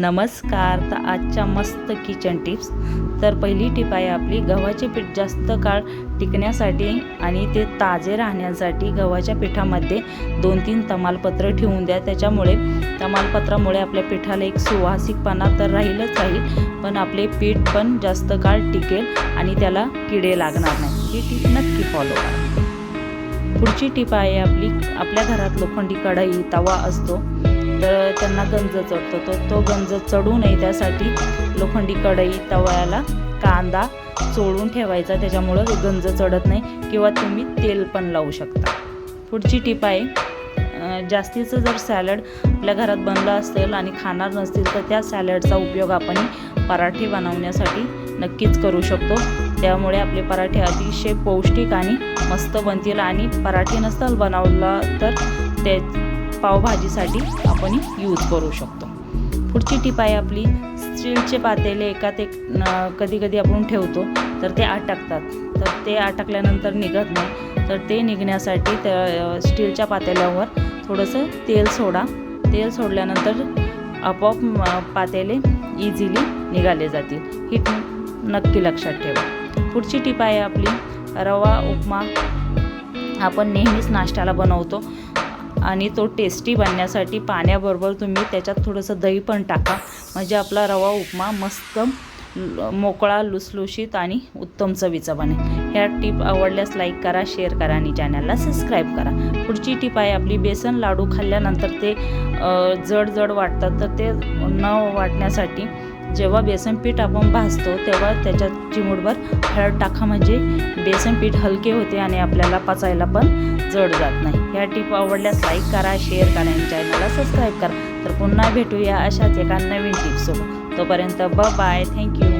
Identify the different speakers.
Speaker 1: नमस्कार तर आजच्या मस्त किचन टिप्स तर पहिली टिप आहे आपली गव्हाचे पीठ जास्त काळ टिकण्यासाठी आणि ते ताजे राहण्यासाठी गव्हाच्या पिठामध्ये दोन तीन तमालपत्र ठेवून द्या. त्याच्यामुळे तमालपत्रामुळे आपल्या पिठाला एक सुवासिकपणा तर राहीलच राहील पण आपले पीठ पण जास्त काळ टिकेल आणि त्याला किडे लागणार नाही. ही टीप नक्की फॉलो करा. पुढची टीप आहे आपली आपल्या घरात लोखंडी कढई तवा असतो. तर त्यांना गंज चढतो. तो तो गंज चढू नये त्यासाठी लोखंडी कढई तव्याला कांदा चोळून ठेवायचा. त्याच्यामुळं गंज चढत नाही किंवा तुम्ही तेल पण लावू शकता. पुढची टीप आहे जास्तीचं जर सॅलड आपल्या घरात बनलं असेल आणि खाणार नसतील तर त्या सॅलडचा उपयोग आपण पराठे बनवण्यासाठी नक्कीच करू शकतो. त्यामुळे आपले पराठे अतिशय पौष्टिक आणि मस्त बनतील. आणि पराठे नसताल बनवला तर ते पावभाजीसाठी आपण यूज करू शकतो. पुढची टीप आहे आपली स्टीलचे पातेले एकात एक कधी कधी आपण ठेवतो तर ते अटकतात तर ते अटकल्यानंतर निघत नाही. तर ते निघण्यासाठी त्या स्टीलच्या पातेल्यावर थोडंसं तेल सोडा. तेल सोडल्यानंतर आपोआप पातेले इझिली निघाले जातील. ही नक्की लक्षात ठेवा. पुढची टीप आहे आपली रवा उपमा. आपण नेहमीच नाश्त्याला बनवतो. आणि तो टेस्टी बनण्यासाठी पाण्याबरोबर तुम्ही त्याच्यात थोडंसं दही पण टाका. म्हणजे आपला रवा उपमा मस्त मोकळा लुसलुशीत आणि उत्तम चवीचा बनेल ह्या टीप आवडल्यास लाईक करा शेअर करा आणि चॅनलला सबस्क्राईब करा. पुढची टीप आहे आपली बेसन लाडू खाल्ल्यानंतर ते जड जड वाटतात तर ते न वाटण्यासाठी जेव्हा बेसन पीठ आपण भाजतो तेव्हा त्याच्यात चिमूटभर हळद टाका. म्हणजे बेसन पीठ हलके होते आणि आपल्याला पचायला पण जड जात नाही. ह्या टीप आवडल्यास लाईक करा शेअर करा आणि चॅनलला सबस्क्राईब करा. तर पुन्हा भेटूया अशाच एका नवीन टिप्ससोबत तोपर्यंत ब बाय थँक्यू